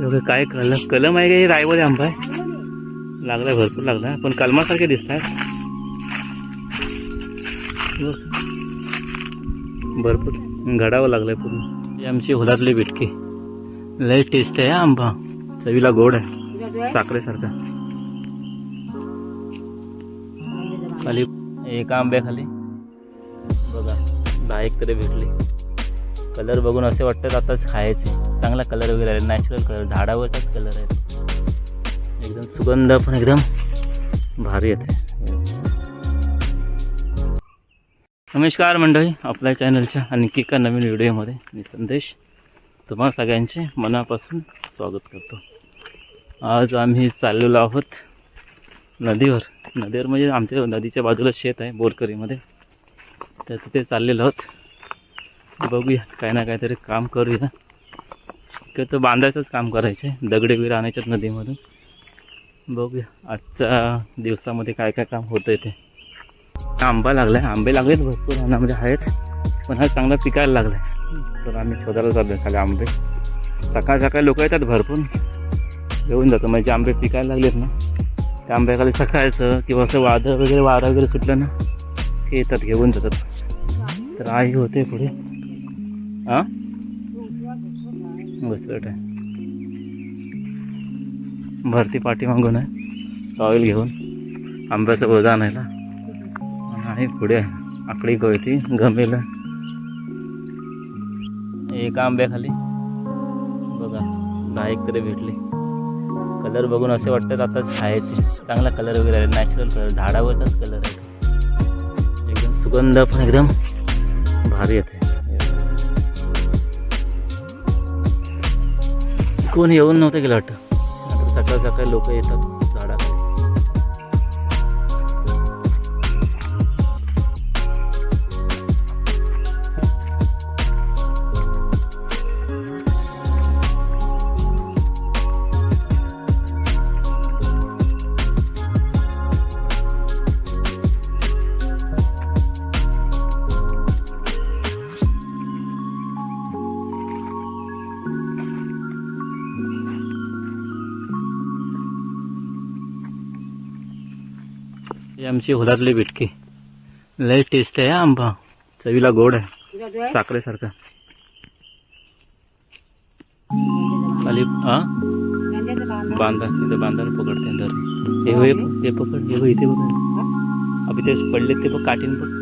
एवढं काय कलम कलम आहे का हे रायवली आंबा आहे? लागलाय भरपूर लागला. पण कलमासारखे दिसत आहेत भरपूर. घडावं लागलंय पूर्ण. ही आमची हुलातली बिटकी. लय टेस्ट आहे आंबा. चवीला गोड आहे. साखरेसारखा. खाली एका आंब्याखाली. बघा दहा एक तरी भेटली. कलर बघून असे वाटतात आताच खायचे. चांगला कलर वगैरे आहे नॅचरल कलर झाडावरचाच कलर आहे. एकदम सुगंध पण एकदम भारी येते. नमस्कार मंडळी आपल्या चॅनलच्या आणखी एका नवीन व्हिडिओमध्ये मी संदेश तुम्हा सगळ्यांचे मनापासून स्वागत करतो. आज आम्ही चाललेलो आहोत नदीवर. नदीवर म्हणजे आमच्या नदीच्या बाजूला शेत आहे बोरकरीमध्ये. तर तिथे चाललेलो आहोत. बघूया काय ना काहीतरी काम करूया. तर बांधायचंच काम करायचे दगडे वगैरे आणायच्यात नदीमधून. बघूया आजच्या दिवसामध्ये काय काय काम होतं ते. आंबा लागला आहे आंबे लागलेत भरपूर रानामध्ये आहेत पण हा चांगला पिकायला लागला आहे तर आम्ही शोधायला जातो खाली आंबे. सकाळ सकाळी लोक येतात भरपूर. घेऊन जातो म्हणजे आंबे पिकायला लागलेत ना त्या आंब्याखाली सकाळचं किंवा असं वादळ वगैरे वारा वगैरे सुटलं ना ते येतात घेऊन जातात. तर आई होते पुढे. हां घसरट आहे. भरती पाठी मागून आहे. टॉईल घेऊन आंब्याचं ओझा आणायला. आणि पुढे आकडी गळती गमेला. एका आंब्याखाली बघा दहा एक तरी भेटली. कलर बघून असे वाटतात आताच ते चांगला कलर वगैरे आहे नॅचरल कलर झाडावरचाच कलर आहे. एकदम सुगंध पण एकदम भारी येते. कोण येऊन नव्हतं गेलं वाटतं. आता सकाळ सकाळी लोक येतात झाडाखाली ही आमची होदातली बिटकी लय टेस्ट आहे आंबा। चवीला गोड आहे साखरेसारखा खाली हा बांधा तिथं बांधाने पकडते दर हे होय ते पकड हे होय इथे पकड। अभि ते पडले ते बघ काठीन बघ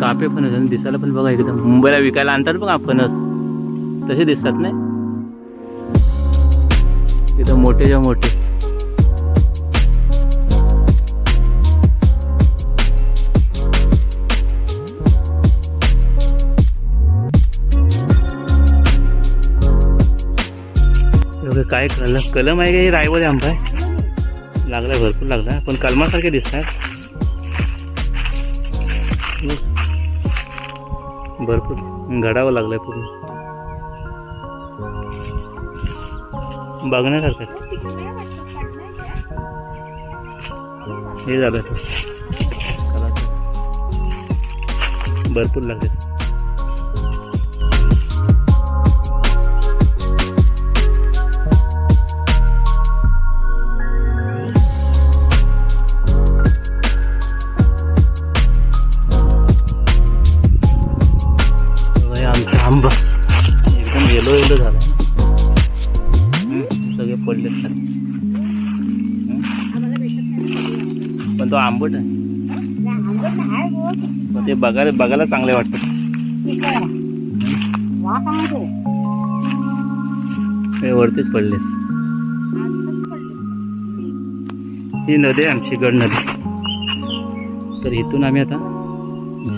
कापे पण आणि दिसायला पण बघा एकदम। मुंबईला विकायला आणतात बघा फणस तसे दिसतात नाही. तिथं मोठेच्या मोठे. काय कलम कलम आहे का हे रायवली आंबा आहे? लागलाय भरपूर लागलाय पण कलमासारखे दिसतात. भरपूर. घडावं लागलंय पूर्ण. बघण्यासारखं. हे झालं तर. भरपूर हे आंबा एकदम येलो येलो झाला पडले खाली पण तो आंबट आहे. पण ते बघायला बघायला चांगले वाटतात. हे? वरतीच पडले. ही नदी आहे आमची गड नदी. तर इथून आम्ही आता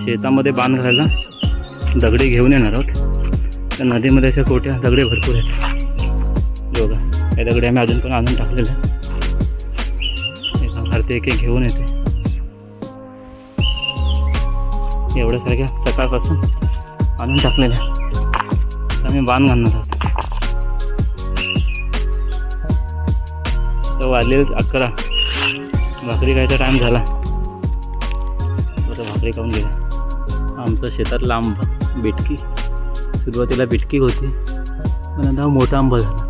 शेतामध्ये बांध घालायला दगडे घेऊन येणार आहोत. त्या नदीमध्ये अशा कोट्या दगडे भरपूर आहेत. या दगडी आम्ही अजून पण आणून टाकलेलं. ते एक एक घेऊन येते. एवढ्यासारख्या सकाळपासून आणून टाकलेल्या. तर आम्ही बांध घालणार आहोत. तर वाजले अकरा. भाकरी खायचा टाईम झाला. भाकरी खाऊन गेला आमचं शेतात लांब बिटकी सुरुवातीला बिटकी होती. पण आता मोठा आंबा झाला.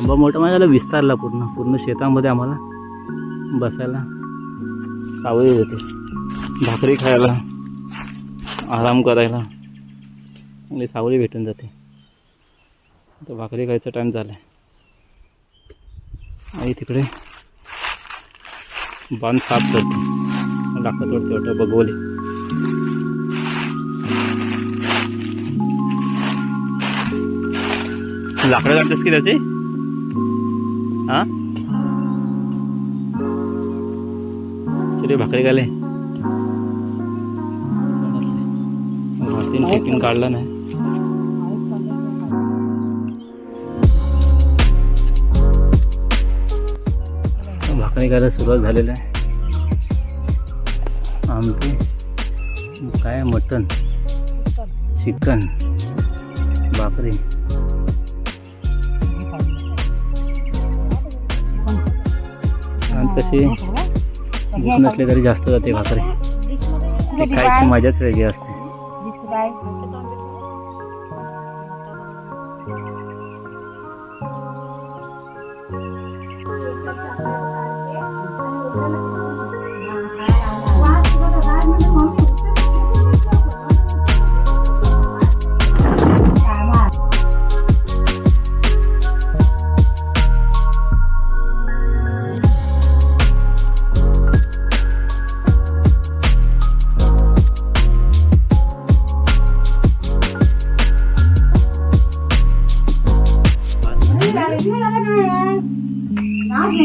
आंबा मोठा म्हणजे विस्तारला पूर्ण पूर्ण शेतामध्ये आम्हाला बसायला सावळी होते भाकरी खायला आराम करायला चांगली सावळी भेटून जाते. तर भाकरी खायचा टाईम झाला आहे आई तिकडे बांध साफ करते. दाखवत तोडते वाटतं बघवले लाकडं काढतेस की त्याचे? हा? चले भाकरी भाकरीन टिफिन काढला नाही. भाकरी खायला सुरुवात झालेली आहे. आमटी काय मटन चिकन. भाकरी. कसे तशी भूक नसली तरी जास्त जाते भाकरी. ती खायची मजाच वेगळी असते.